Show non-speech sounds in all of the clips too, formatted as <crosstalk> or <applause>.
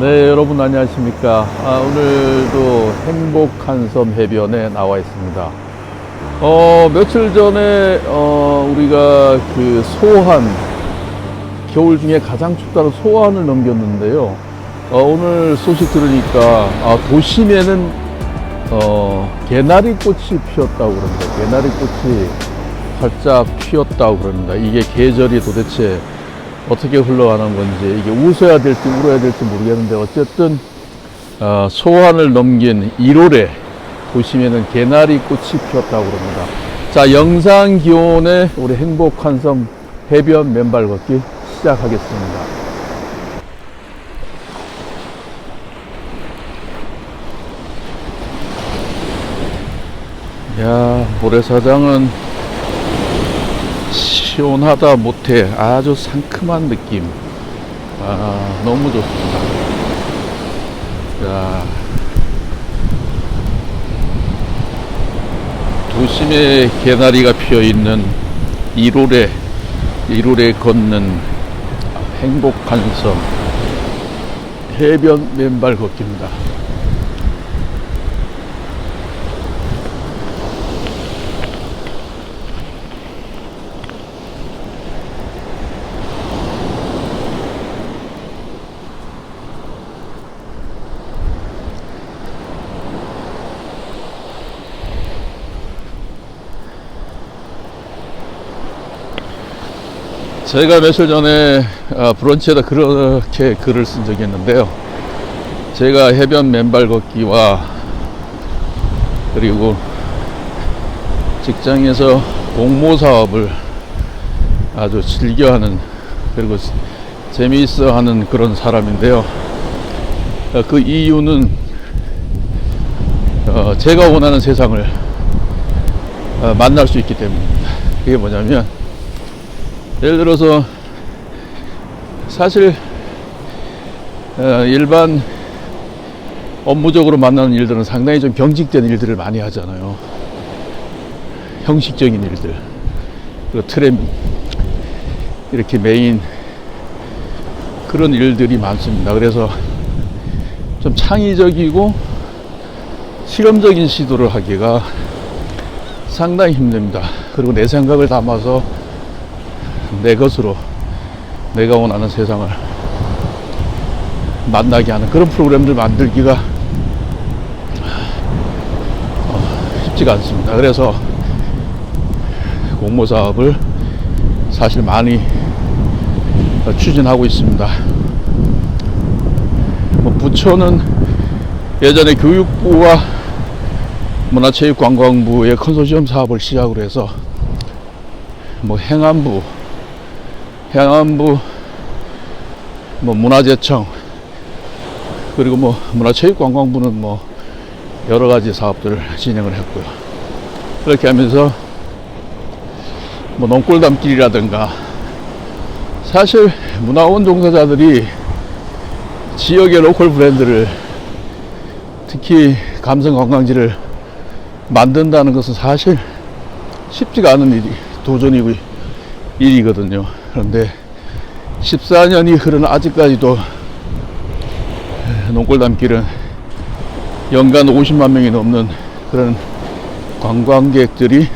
네, 여러분 안녕하십니까. 아, 오늘도 행복한 섬 해변에 나와 있습니다. 어, 며칠 전에, 어, 우리가 그 소한, 겨울 중에 가장 춥다는 소한을 넘겼는데요. 어, 오늘 소식 들으니까, 아, 도심에는, 어, 개나리 꽃이 피었다고 그럽니다. 개나리 꽃이 활짝 피었다고 그럽니다. 이게 계절이 도대체 어떻게 흘러가는 건지 이게 웃어야 될지 울어야 될지 모르겠는데 어쨌든 어, 소환을 넘긴 1월에 도심에는 개나리 꽃이 피었다고 그럽니다. 자 영상 기온의 우리 행복한 섬 해변 맨발 걷기 시작하겠습니다. 야 모래사장은 시원하다 못해. 아주 상큼한 느낌. 아 너무 좋습니다. 야 도심에 개나리가 피어있는 1월에 1월에 걷는 행복한 섬. 해변 맨발 걷기입니다 제가 며칠 전에 아, 브런치에다 그렇게 글을 쓴 적이 있는데요. 제가 해변 맨발 걷기와 그리고 직장에서 공모 사업을 아주 즐겨하는 그리고 재미있어 하는 그런 사람인데요. 어, 그 이유는 어, 제가 원하는 세상을 어, 만날 수 있기 때문입니다. 그게 뭐냐면 예를 들어서 사실 어, 일반 업무적으로 만나는 일들은 상당히 좀 경직된 일들을 많이 하잖아요. 형식적인 일들. 그리고 틀에 이렇게 메인 그런 일들이 많습니다. 그래서 좀 창의적이고 실험적인 시도를 하기가 상당히 힘듭니다. 그리고 내 생각을 담아서 내 것으로 내가 원하는 세상을 만나게 하는 그런 프로그램들 만들기가 어, 쉽지가 않습니다. 그래서 공모 사업을 사실 많이 추진하고 있습니다. 뭐 부처는 예전에 교육부와 문화체육관광부의 컨소시엄 사업을 시작으로 해서 뭐 행안부 해양안부, 뭐 문화재청, 그리고 뭐 문화체육관광부는 뭐 여러 가지 사업들을 진행을 했고요. 그렇게 하면서 뭐 농골담길이라든가 사실 문화원 종사자들이 지역의 로컬 브랜드를 특히 감성 관광지를 만든다는 것은 사실 쉽지가 않은 일이 도전이고 일이거든요. 그런데 14년이 흐른 아직까지도 농골담길은 연간 50만 명이 넘는 그런 관광객들이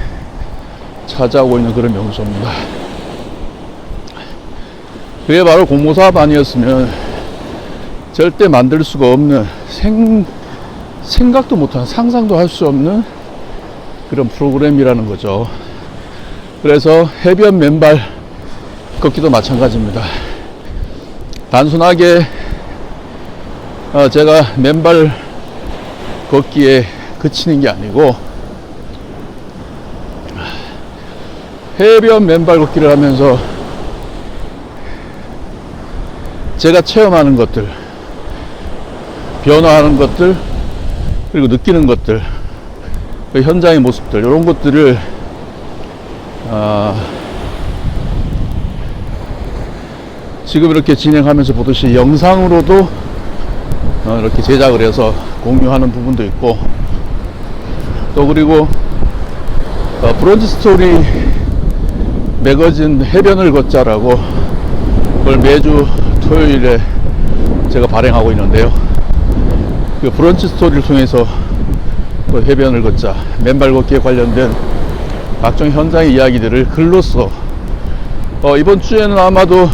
찾아오고 있는 그런 명소입니다. 그게 바로 공모사업 아니었으면 절대 만들 수가 없는 생, 생각도 못한 상상도 할 수 없는 그런 프로그램이라는 거죠. 그래서 해변 맨발 걷기도 마찬가지입니다. 단순하게 어, 제가 맨발 걷기에 그치는 게 아니고 해변 맨발 걷기를 하면서 제가 체험하는 것들, 변화하는 것들, 그리고 느끼는 것들, 그 현장의 모습들, 이런 것들을 아, 지금 이렇게 진행하면서 보듯이 영상으로도 어, 이렇게 제작을 해서 공유하는 부분도 있고 또 그리고 어, 브런치 스토리 매거진 해변을 걷자라고 그걸 매주 토요일에 제가 발행하고 있는데요. 그 브런치 스토리를 통해서 또 해변을 걷자 맨발 걷기에 관련된 각종 현장의 이야기들을 글로써 어, 이번 주에는 아마도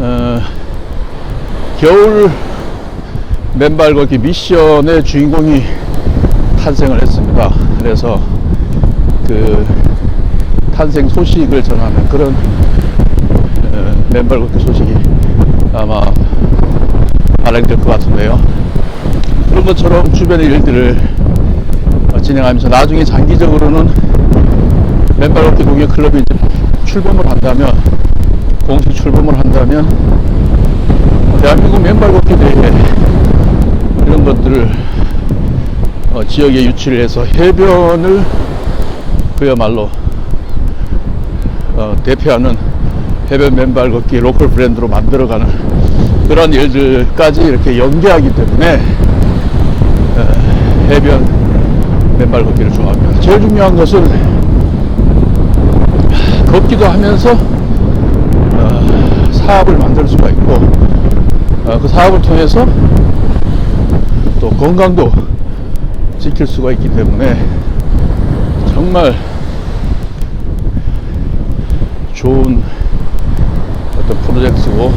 어, 겨울 맨발 걷기 미션의 주인공이 탄생을 했습니다. 그래서 그 탄생 소식을 전하는 그런 어, 맨발 걷기 소식이 아마 발행될 것 같은데요. 그런 것처럼 주변의 일들을 어, 진행하면서 나중에 장기적으로는 맨발 걷기 동해 클럽이 출범을 한다면 공식 출범을 한다면 대한민국 맨발 걷기 대회 이런 것들을 어, 지역에 유치를 해서 해변을 그야말로 어, 대표하는 해변 맨발 걷기 로컬 브랜드로 만들어가는 그런 일들까지 이렇게 연계하기 때문에 어, 해변 맨발 걷기를 좋아합니다. 제일 중요한 것은 걷기도 하면서 어, 사업을 만들 수가 있고 어, 그 사업을 통해서 또 건강도 지킬 수가 있기 때문에 정말 좋은 어떤 프로젝트고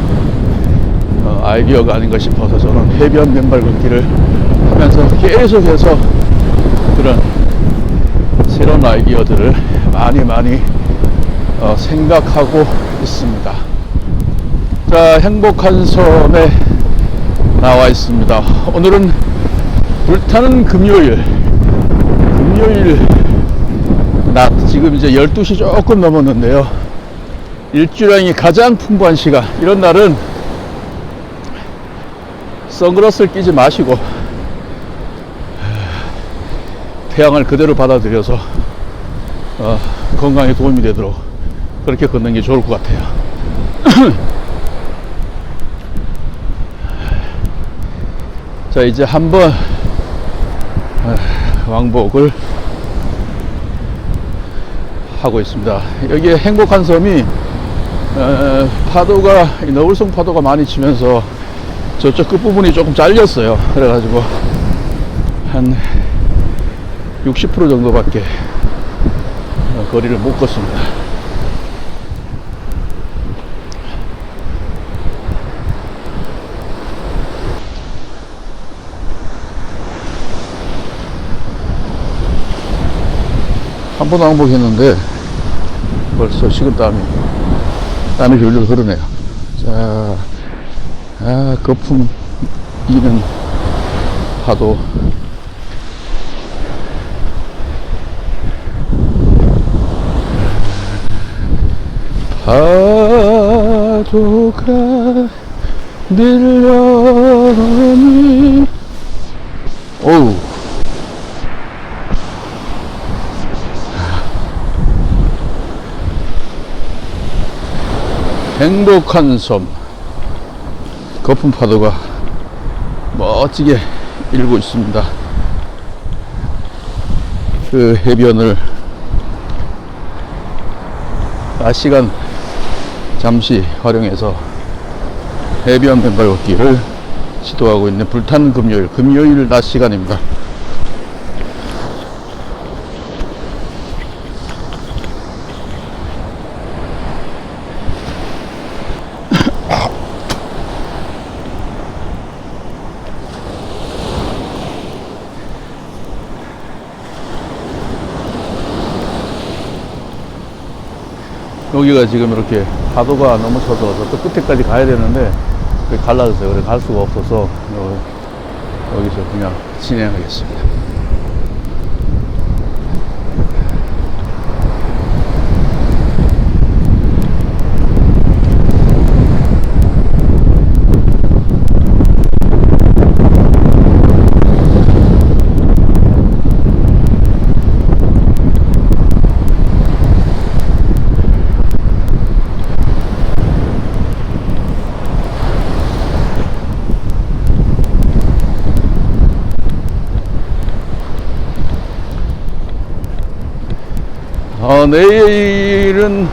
어, 아이디어가 아닌가 싶어서 저는 해변 맨발 걷기를 하면서 계속해서 그런 새로운 아이디어들을 많이 많이 어, 생각하고 있습니다. 자, 행복한 섬에 나와 있습니다. 오늘은 불타는 금요일, 금요일 낮, 지금 이제 12시 조금 넘었는데요. 일주량이 가장 풍부한 시간. 이런 날은 선글라스를 끼지 마시고 태양을 그대로 받아들여서 어, 건강에 도움이 되도록 그렇게 걷는 게 좋을 것 같아요. <clears throat> 자, 이제 한번 아, 왕복을 하고 있습니다. 여기에 행복한 섬이 어, 파도가 이 너울성 파도가 많이 치면서 저쪽 끝부분이 조금 잘렸어요. 그래가지고 한 60% 정도밖에 어, 거리를 못 걷습니다. 한 번 왕복했는데 벌써 식은땀이 땀이 줄줄 흐르네요. 자, 아, 거품 이는 파도. 파도가 밀려오니 어우 행복한 섬 거품 파도가 멋지게 일고 있습니다. 그 해변을 낮 시간 잠시 활용해서 해변 맨발 걷기를 시도하고 있는 불타는 금요일, 금요일 낮 시간입니다. 여기가 지금 이렇게 파도가 너무 쳐서 저쪽 끝에까지 가야 되는데 갈라졌어요. 그래 갈 수가 없어서 요- 여기서 그냥 진행하겠습니다. 어, 내일은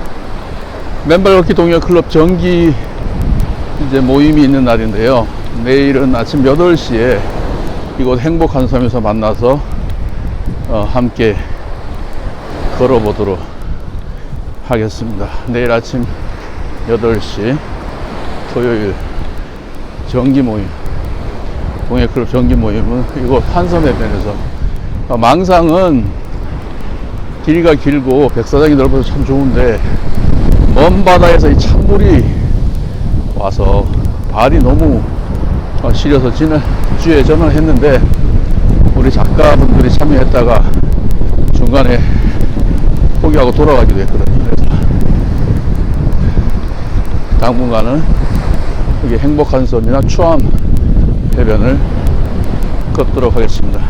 맨발 걷기 동요 클럽 정기 이제 모임이 있는 날인데요. 내일은 아침 8시에 이곳 행복한 섬에서 만나서 어, 함께 걸어보도록 하겠습니다. 내일 아침 8시 토요일 정기 모임 동해클럽 정기 모임은 이곳 한섬해변에서 어, 망상은 길이가 길고 백사장이 넓어서 참 좋은데 먼 바다에서 이 찬물이 와서 발이 너무 어, 시려서 지난주에 전화를 했는데 우리 작가분들이 참여했다가 중간에 포기하고 돌아가기도 했거든요. 그래서 당분간은 여기 행복한 섬이나 추암 해변을 걷도록 하겠습니다.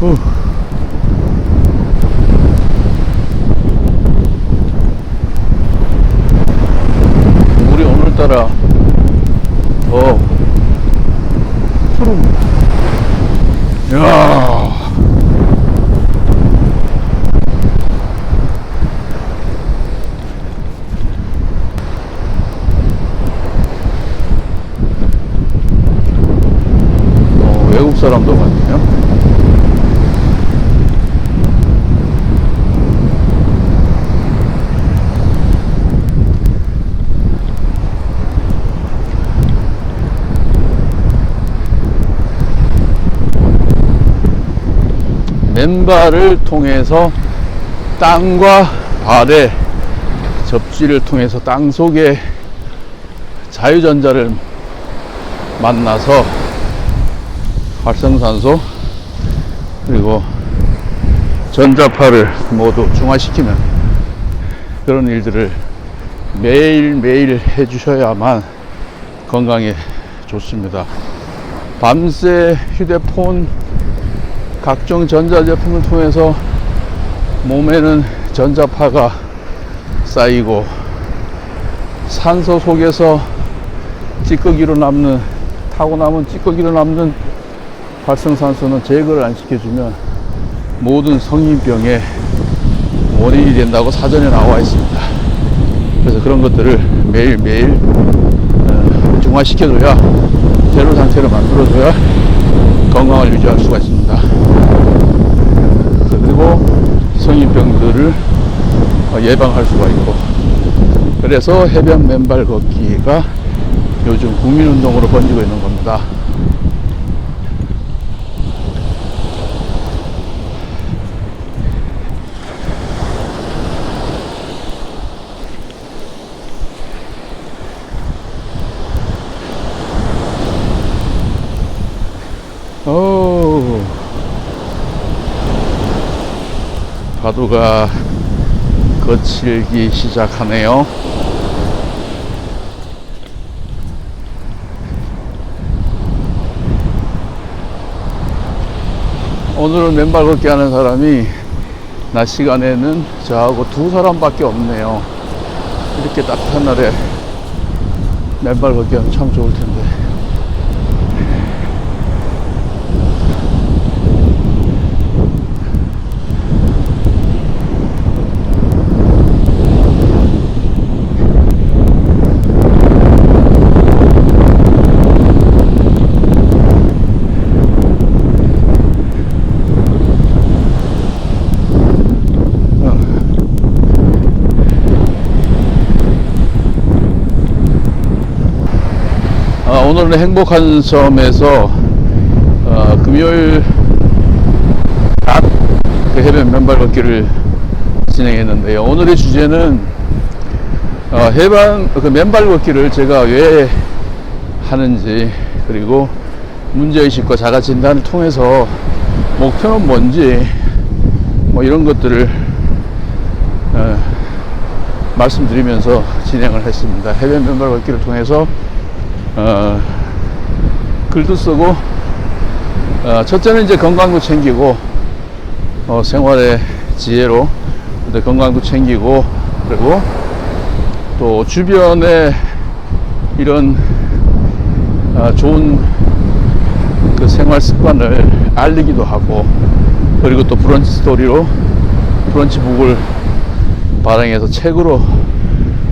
후. 물이 오늘따라 더 푸릅니다. 이야. 어, 외국 사람도 많네요. 맨발을 통해서 땅과 발의 접지를 통해서 땅 속에 자유전자를 만나서 활성산소 그리고 전자파를 모두 중화시키는 그런 일들을 매일매일 해주셔야만 건강에 좋습니다. 밤새 휴대폰 각종 전자제품을 통해서 몸에는 전자파가 쌓이고 산소 속에서 찌꺼기로 남는 타고 남은 찌꺼기로 남는 활성산소는 제거를 안 시켜주면 모든 성인병의 원인이 된다고 사전에 나와 있습니다. 그래서 그런 것들을 매일매일 어, 중화시켜줘야 제로 상태를 만들어줘야 건강을 유지할 수가 있습니다. 그리고 성인병들을 어, 예방할 수가 있고 그래서 해변 맨발 걷기가 요즘 국민운동으로 번지고 있는 겁니다. 오, 파도가 거칠기 시작하네요. 오늘은 맨발 걷기 하는 사람이 낮 시간에는 저하고 두 사람밖에 없네요. 이렇게 따뜻한 날에 맨발 걷기 하면 참 좋을 텐데. 아, 오늘은 행복한 섬에서 어, 금요일 낮 그 해변 맨발 걷기를 진행했는데요. 오늘의 주제는 어, 해변 그 맨발 걷기를 제가 왜 하는지 그리고 문제의식과 자가진단을 통해서 목표는 뭔지 뭐 이런 것들을 어, 말씀드리면서 진행을 했습니다. 해외 맨발 걷기를 통해서 어, 글도 쓰고 어, 첫째는 이제 건강도 챙기고 어, 생활의 지혜로 건강도 챙기고 그리고 또 주변에 이런 아, 좋은 그 생활 습관을 알리기도 하고 그리고 또 브런치 스토리로 브런치 북을 발행해서 책으로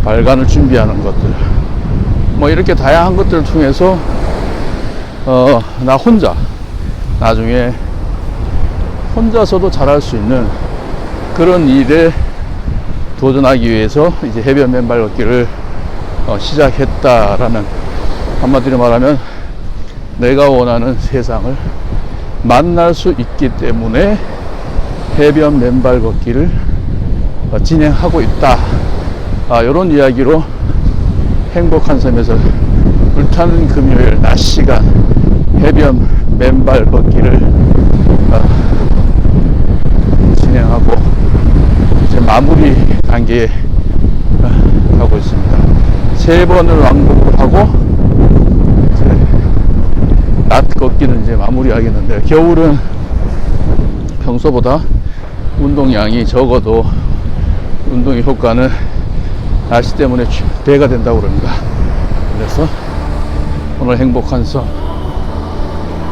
발간을 준비하는 것들 뭐 이렇게 다양한 것들을 통해서 어, 나 혼자 나중에 혼자서도 잘할 수 있는 그런 일에 도전하기 위해서 이제 해변 맨발 걷기를 어, 시작했다라는 한마디로 말하면 내가 원하는 세상을 만날 수 있기 때문에 해변 맨발 걷기를 어, 진행하고 있다. 아, 이런 이야기로 행복한 섬에서 불타는 금요일 낮 시간 해변 맨발 걷기를 어, 진행하고 이제 마무리 단계에 어, 가고 있습니다. 세 번을 왕복을 하고 이제 낮 걷기는 이제 마무리하겠는데 겨울은 평소보다 운동량이 적어도 운동의 효과는 날씨 때문에 취- 배가 된다고 그럽니다. 그래서 오늘 행복한 섬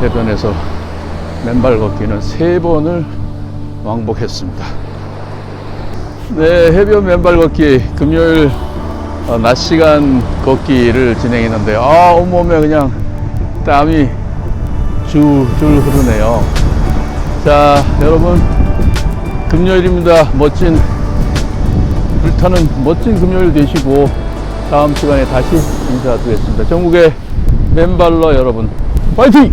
해변에서 맨발 걷기는 세 번을 왕복했습니다. 네, 해변 맨발 걷기 금요일 어, 낮 시간 걷기를 진행했는데 아 온몸에 그냥 땀이 줄줄 흐르네요. 자, 여러분 금요일입니다. 멋진 불타는 멋진 금요일 되시고 다음 시간에 다시 인사드리겠습니다. 전국의 맨발러 여러분, 화이팅!